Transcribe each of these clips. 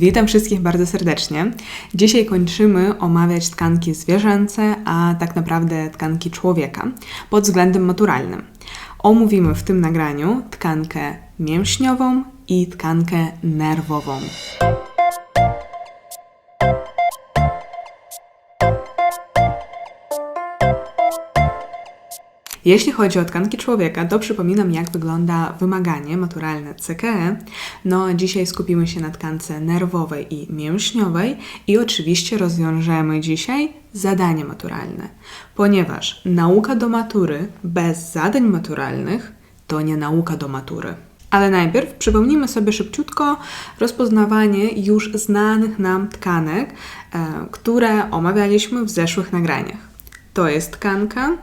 Witam wszystkich bardzo serdecznie. Dzisiaj kończymy omawiać tkanki zwierzęce, a tak naprawdę tkanki człowieka pod względem maturalnym. Omówimy w tym nagraniu tkankę mięśniową i tkankę nerwową. Jeśli chodzi o tkanki człowieka, to przypominam, jak wygląda wymaganie maturalne CKE. No, dzisiaj skupimy się na tkance nerwowej i mięśniowej i oczywiście rozwiążemy dzisiaj zadanie maturalne, ponieważ nauka do matury bez zadań maturalnych to nie nauka do matury. Ale najpierw przypomnijmy sobie szybciutko rozpoznawanie już znanych nam tkanek, e, które omawialiśmy w zeszłych nagraniach. To jest tkanka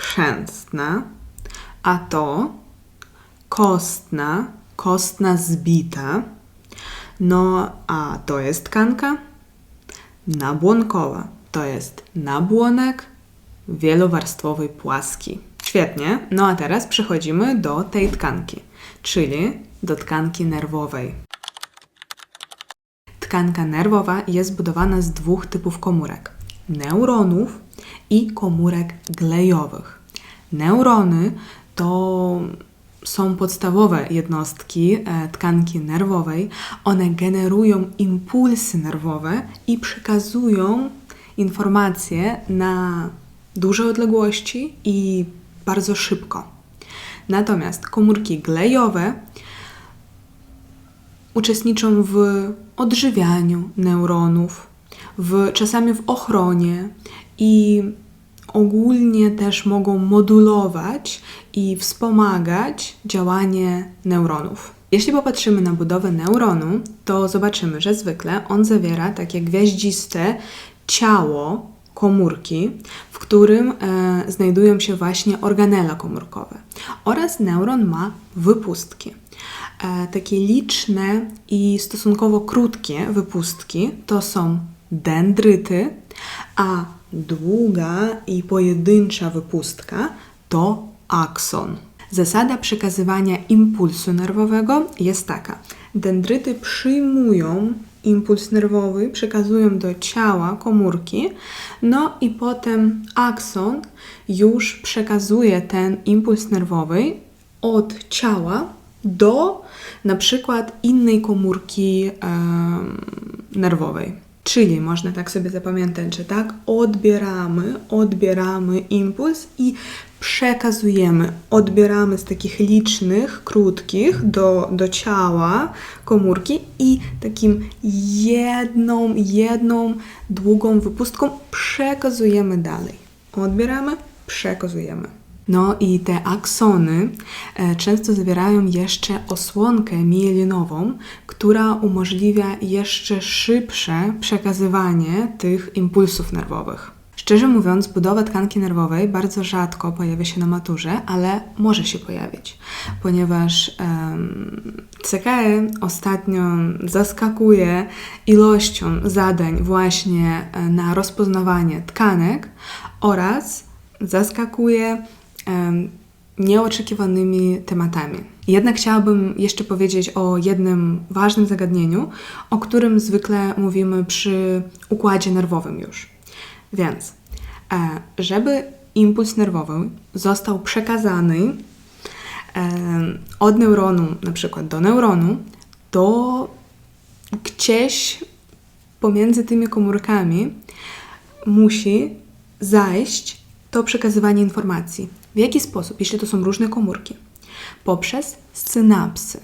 chrzęstna, a to kostna, kostna zbita. No a to jest tkanka nabłonkowa. To jest nabłonek wielowarstwowy płaski. Świetnie. No a teraz przechodzimy do tej tkanki, czyli do tkanki nerwowej. Tkanka nerwowa jest zbudowana z dwóch typów komórek: neuronów i komórek glejowych. Neurony to są podstawowe jednostki e, tkanki nerwowej. One generują impulsy nerwowe i przekazują informacje na duże odległości i bardzo szybko. Natomiast komórki glejowe uczestniczą w odżywianiu neuronów, w, czasami w ochronie i ogólnie też mogą modulować i wspomagać działanie neuronów. Jeśli popatrzymy na budowę neuronu, to zobaczymy, że zwykle on zawiera takie gwiaździste ciało komórki, w którym e, znajdują się właśnie organele komórkowe. Oraz neuron ma wypustki. E, takie liczne i stosunkowo krótkie wypustki to są dendryty, a długa i pojedyncza wypustka to akson. Zasada przekazywania impulsu nerwowego jest taka. Dendryty przyjmują impuls nerwowy, przekazują do ciała komórki, no i potem akson już przekazuje ten impuls nerwowy od ciała do na przykład innej komórki nerwowej. Czyli można tak sobie zapamiętać, że tak odbieramy, odbieramy impuls i przekazujemy. Odbieramy z takich licznych, krótkich do, do ciała komórki i takim jedną, jedną długą wypustką przekazujemy dalej. Odbieramy, przekazujemy. No i te aksony e, często zawierają jeszcze osłonkę mielinową, która umożliwia jeszcze szybsze przekazywanie tych impulsów nerwowych. Szczerze mówiąc, budowa tkanki nerwowej bardzo rzadko pojawia się na maturze, ale może się pojawić, ponieważ um, CKE ostatnio zaskakuje ilością zadań właśnie e, na rozpoznawanie tkanek oraz zaskakuje nieoczekiwanymi tematami. Jednak chciałabym jeszcze powiedzieć o jednym ważnym zagadnieniu, o którym zwykle mówimy przy układzie nerwowym już. Więc, e, żeby impuls nerwowy został przekazany od neuronu, na przykład do neuronu, to gdzieś pomiędzy tymi komórkami musi zajść to przekazywanie informacji. W jaki sposób, jeśli to są różne komórki? Poprzez synapsy.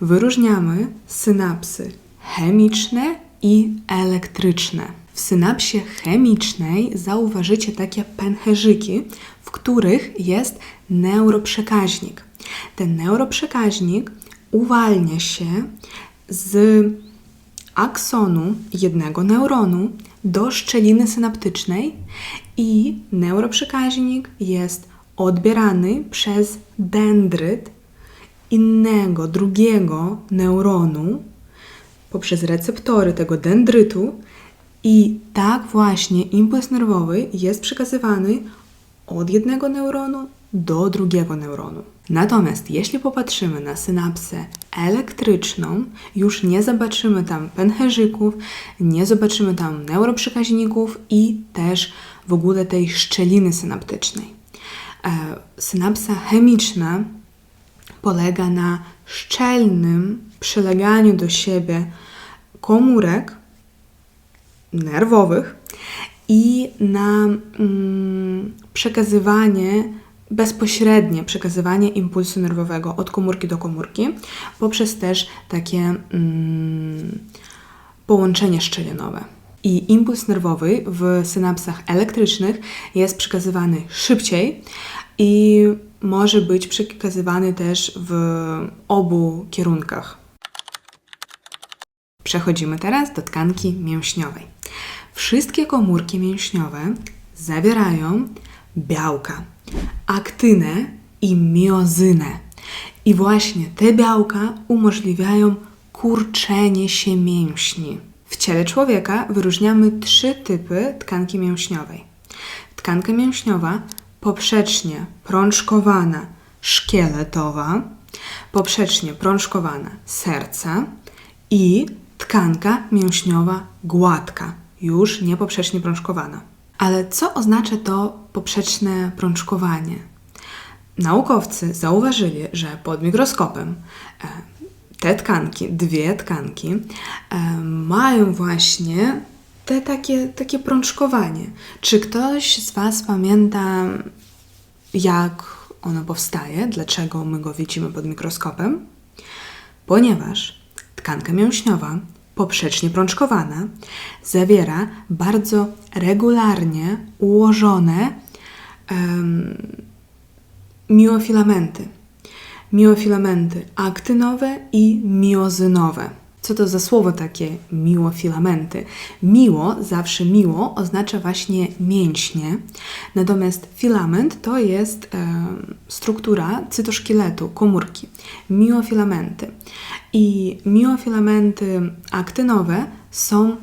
Wyróżniamy synapsy chemiczne i elektryczne. W synapsie chemicznej zauważycie takie pęcherzyki, w których jest neuroprzekaźnik. Ten neuroprzekaźnik uwalnia się z aksonu jednego neuronu do szczeliny synaptycznej i neuroprzekaźnik jest odbierany przez dendryt innego, drugiego neuronu poprzez receptory tego dendrytu i tak właśnie impuls nerwowy jest przekazywany od jednego neuronu do drugiego neuronu. Natomiast jeśli popatrzymy na synapsę elektryczną, już nie zobaczymy tam pęcherzyków, nie zobaczymy tam neuroprzekaźników i też w ogóle tej szczeliny synaptycznej. E, synapsa chemiczna polega na szczelnym przyleganiu do siebie komórek nerwowych i na mm, przekazywanie, bezpośrednie przekazywanie impulsu nerwowego od komórki do komórki, poprzez też takie mm, połączenie szczelinowe. I impuls nerwowy w synapsach elektrycznych jest przekazywany szybciej i może być przekazywany też w obu kierunkach. Przechodzimy teraz do tkanki mięśniowej. Wszystkie komórki mięśniowe zawierają białka, aktynę i miozynę. I właśnie te białka umożliwiają kurczenie się mięśni. W ciele człowieka wyróżniamy trzy typy tkanki mięśniowej. Tkanka mięśniowa poprzecznie prączkowana, szkieletowa, poprzecznie prączkowana serca i tkanka mięśniowa gładka, już nie poprzecznie prączkowana. Ale co oznacza to poprzeczne prączkowanie? Naukowcy zauważyli, że pod mikroskopem e, te tkanki, dwie tkanki, mają właśnie te takie, takie prączkowanie. Czy ktoś z Was pamięta, jak ono powstaje? Dlaczego my go widzimy pod mikroskopem? Ponieważ tkanka mięśniowa, poprzecznie prączkowana, zawiera bardzo regularnie ułożone um, miofilamenty. Miofilamenty aktynowe i miozynowe. Co to za słowo takie miłofilamenty? Miło, zawsze miło, oznacza właśnie mięśnie, natomiast filament to jest e, struktura cytoszkieletu, komórki. Miofilamenty. I miofilamenty aktynowe są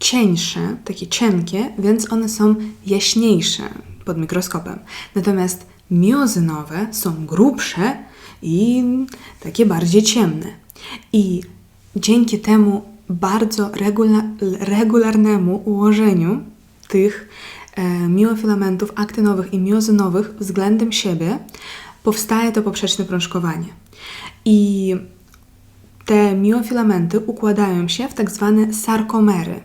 cieńsze, takie cienkie, więc one są jaśniejsze pod mikroskopem. Natomiast miozynowe są grubsze i takie bardziej ciemne. I dzięki temu bardzo regula regularnemu ułożeniu tych e, miofilamentów aktynowych i miozynowych względem siebie powstaje to poprzeczne prączkowanie. I te miofilamenty układają się w tak zwane sarkomery.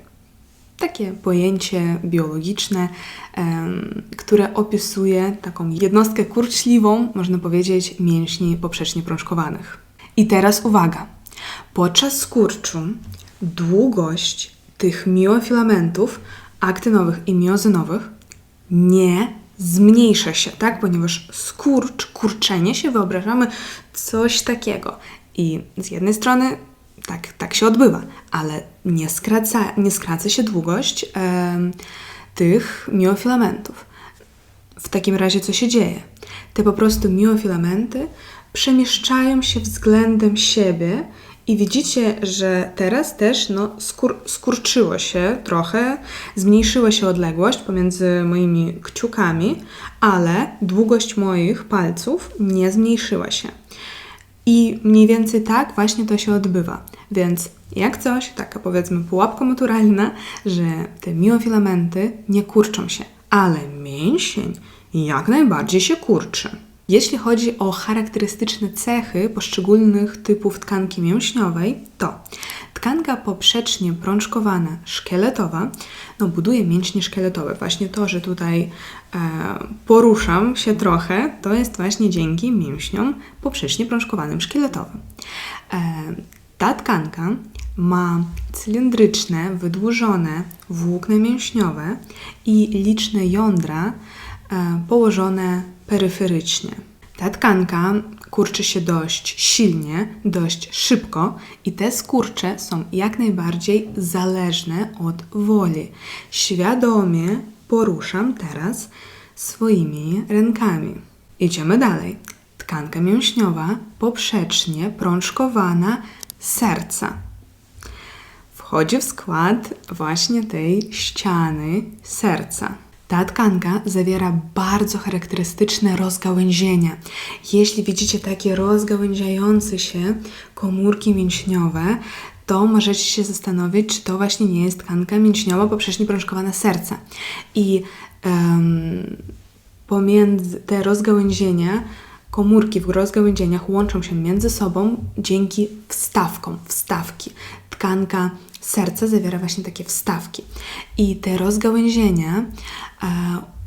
Takie pojęcie biologiczne, które opisuje taką jednostkę kurczliwą, można powiedzieć, mięśni poprzecznie prączkowanych. I teraz uwaga. Podczas skurczu długość tych miofilamentów aktynowych i miozynowych nie zmniejsza się, tak? Ponieważ skurcz, kurczenie się wyobrażamy coś takiego. I z jednej strony tak, tak się odbywa, ale nie skraca, nie skraca się długość e, tych miofilamentów. W takim razie co się dzieje? Te po prostu miofilamenty przemieszczają się względem siebie i widzicie, że teraz też no, skur skurczyło się trochę, zmniejszyła się odległość pomiędzy moimi kciukami, ale długość moich palców nie zmniejszyła się. I mniej więcej tak właśnie to się odbywa. Więc jak coś, taka powiedzmy pułapka naturalna, że te miofilamenty nie kurczą się, ale mięsień jak najbardziej się kurczy. Jeśli chodzi o charakterystyczne cechy poszczególnych typów tkanki mięśniowej, to tkanka poprzecznie prączkowana, szkieletowa, no buduje mięśnie szkieletowe. Właśnie to, że tutaj e, poruszam się trochę, to jest właśnie dzięki mięśniom poprzecznie prączkowanym szkieletowym. E, ta tkanka ma cylindryczne, wydłużone włókna mięśniowe i liczne jądra położone peryferycznie. Ta tkanka kurczy się dość silnie, dość szybko i te skurcze są jak najbardziej zależne od woli. Świadomie poruszam teraz swoimi rękami. Idziemy dalej. Tkanka mięśniowa poprzecznie prączkowana serca. Wchodzi w skład właśnie tej ściany serca. Ta tkanka zawiera bardzo charakterystyczne rozgałęzienia. Jeśli widzicie takie rozgałęziające się komórki mięśniowe, to możecie się zastanowić, czy to właśnie nie jest tkanka mięśniowa poprzecznie prążkowana serca. I um, pomiędzy te rozgałęzienia, komórki w rozgałęzieniach łączą się między sobą dzięki wstawkom, wstawki. Tkanka serca zawiera właśnie takie wstawki. I te rozgałęzienia e,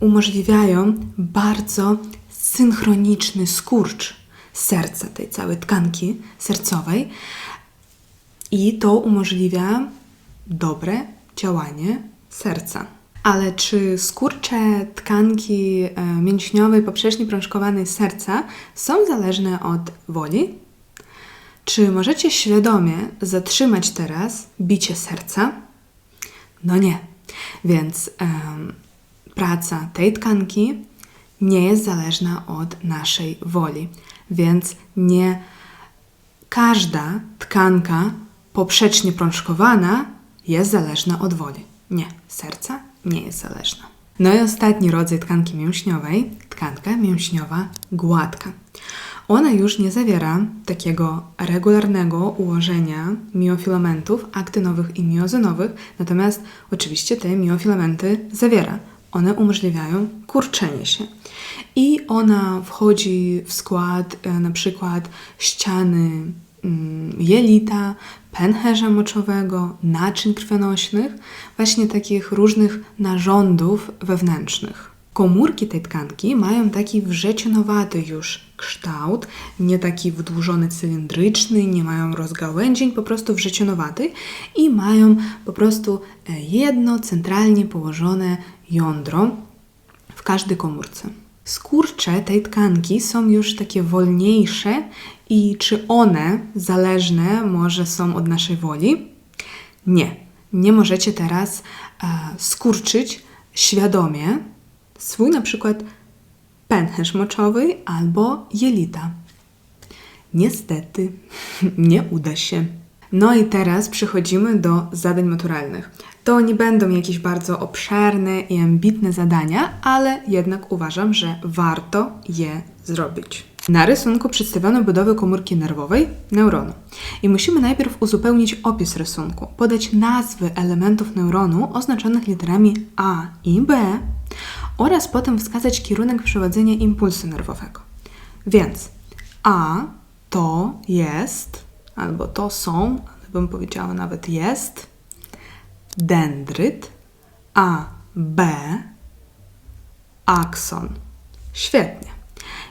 umożliwiają bardzo synchroniczny skurcz serca, tej całej tkanki sercowej. I to umożliwia dobre działanie serca. Ale czy skurcze tkanki e, mięśniowej poprzecznej prążkowanej serca są zależne od woli? Czy możecie świadomie zatrzymać teraz bicie serca? No nie. Więc um, praca tej tkanki nie jest zależna od naszej woli. Więc nie każda tkanka poprzecznie prążkowana jest zależna od woli. Nie, serca nie jest zależna. No i ostatni rodzaj tkanki mięśniowej, tkanka mięśniowa gładka. Ona już nie zawiera takiego regularnego ułożenia miofilamentów aktynowych i miozynowych, natomiast oczywiście te miofilamenty zawiera. One umożliwiają kurczenie się. I ona wchodzi w skład e, na przykład ściany mm, jelita, pęcherza moczowego, naczyń krwionośnych, właśnie takich różnych narządów wewnętrznych. Komórki tej tkanki mają taki wrzecionowaty już kształt, nie taki wydłużony cylindryczny, nie mają rozgałęzień, po prostu wrzecionowaty i mają po prostu e, jedno centralnie położone jądro w każdej komórce. Skurcze tej tkanki są już takie wolniejsze i czy one zależne może są od naszej woli? Nie. Nie możecie teraz e, skurczyć świadomie swój na przykład pęcherz moczowy albo jelita. Niestety, nie uda się. No i teraz przechodzimy do zadań maturalnych. To nie będą jakieś bardzo obszerne i ambitne zadania, ale jednak uważam, że warto je zrobić. Na rysunku przedstawiono budowę komórki nerwowej neuronu. I musimy najpierw uzupełnić opis rysunku, podać nazwy elementów neuronu oznaczonych literami A i B oraz potem wskazać kierunek przewodzenia impulsu nerwowego. Więc A to jest, albo to są, ale bym powiedziała nawet jest, dendryt, a B akson. Świetnie.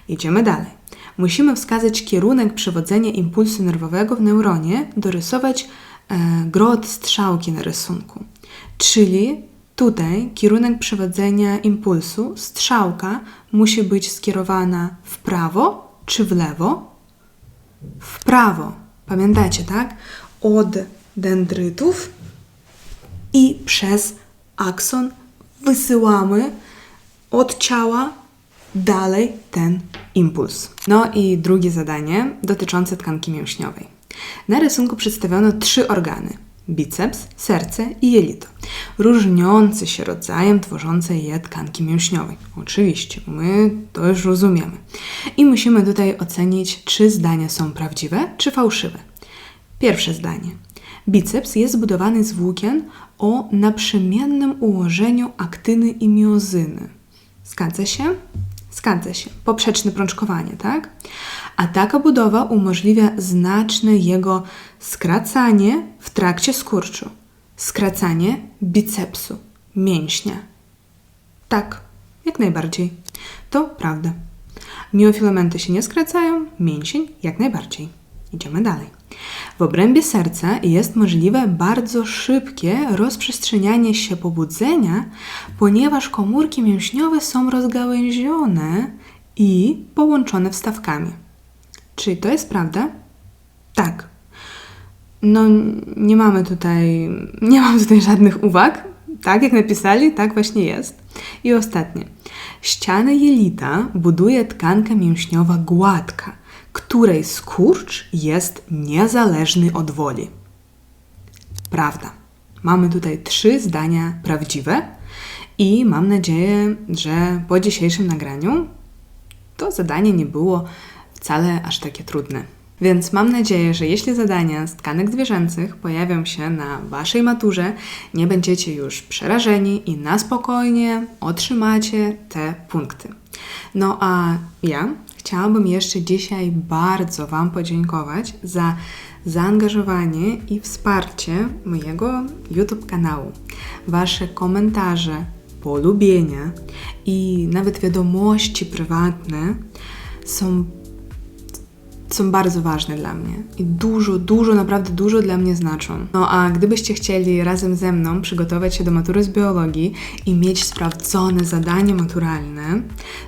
Idziemy dalej. Musimy wskazać kierunek przewodzenia impulsu nerwowego w neuronie, dorysować e, grot strzałki na rysunku. Czyli Tutaj kierunek przewodzenia impulsu, strzałka musi być skierowana w prawo czy w lewo? W prawo. Pamiętacie, tak? Od dendrytów i przez akson wysyłamy od ciała dalej ten impuls. No i drugie zadanie dotyczące tkanki mięśniowej. Na rysunku przedstawiono trzy organy biceps, serce i jelito, różniące się rodzajem tworzącej je tkanki mięśniowej. Oczywiście, my to już rozumiemy. I musimy tutaj ocenić, czy zdania są prawdziwe, czy fałszywe. Pierwsze zdanie. Biceps jest zbudowany z włókien o naprzemiennym ułożeniu aktyny i miozyny. Zgadza się? Zgadza się. Poprzeczne prączkowanie, tak? A taka budowa umożliwia znaczne jego skracanie w trakcie skurczu. Skracanie bicepsu, mięśnia. Tak, jak najbardziej. To prawda. Miofilamenty się nie skracają, mięsień jak najbardziej. Idziemy dalej. W obrębie serca jest możliwe bardzo szybkie rozprzestrzenianie się pobudzenia, ponieważ komórki mięśniowe są rozgałęzione i połączone wstawkami. Czy to jest prawda? Tak. No, nie mamy tutaj, nie mam tutaj żadnych uwag. Tak, jak napisali, tak właśnie jest. I ostatnie. Ściany jelita buduje tkanka mięśniowa gładka, której skurcz jest niezależny od woli. Prawda. Mamy tutaj trzy zdania prawdziwe I mam nadzieję, że po dzisiejszym nagraniu to zadanie nie było wcale aż takie trudne. Więc mam nadzieję, że jeśli zadania z tkanek zwierzęcych pojawią się na Waszej maturze, nie będziecie już przerażeni i na spokojnie otrzymacie te punkty. No a ja chciałabym jeszcze dzisiaj bardzo Wam podziękować za zaangażowanie i wsparcie mojego YouTube kanału. Wasze komentarze, polubienia i nawet wiadomości prywatne są są bardzo ważne dla mnie i dużo, dużo, naprawdę dużo dla mnie znaczą. No a gdybyście chcieli razem ze mną przygotować się do matury z biologii i mieć sprawdzone zadanie maturalne,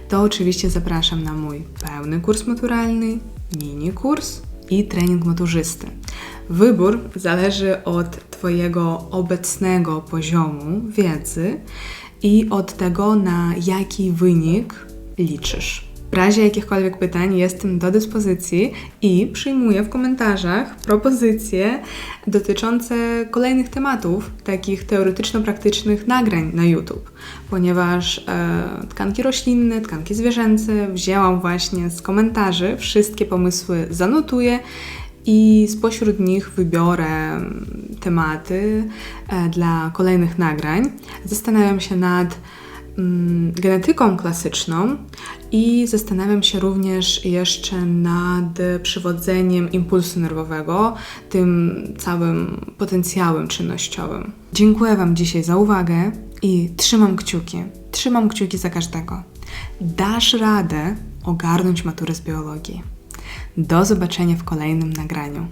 to oczywiście zapraszam na mój pełny kurs maturalny, mini kurs i trening maturzysty. Wybór zależy od Twojego obecnego poziomu wiedzy i od tego, na jaki wynik liczysz. W razie jakichkolwiek pytań jestem do dyspozycji i przyjmuję w komentarzach propozycje dotyczące kolejnych tematów, takich teoretyczno-praktycznych nagrań na YouTube, ponieważ e, tkanki roślinne, tkanki zwierzęce wzięłam właśnie z komentarzy, wszystkie pomysły zanotuję i spośród nich wybiorę tematy e, dla kolejnych nagrań. Zastanawiam się nad genetyką klasyczną i zastanawiam się również jeszcze nad przywodzeniem impulsu nerwowego, tym całym potencjałem czynnościowym. Dziękuję Wam dzisiaj za uwagę i trzymam kciuki. Trzymam kciuki za każdego. Dasz radę ogarnąć maturę z biologii. Do zobaczenia w kolejnym nagraniu.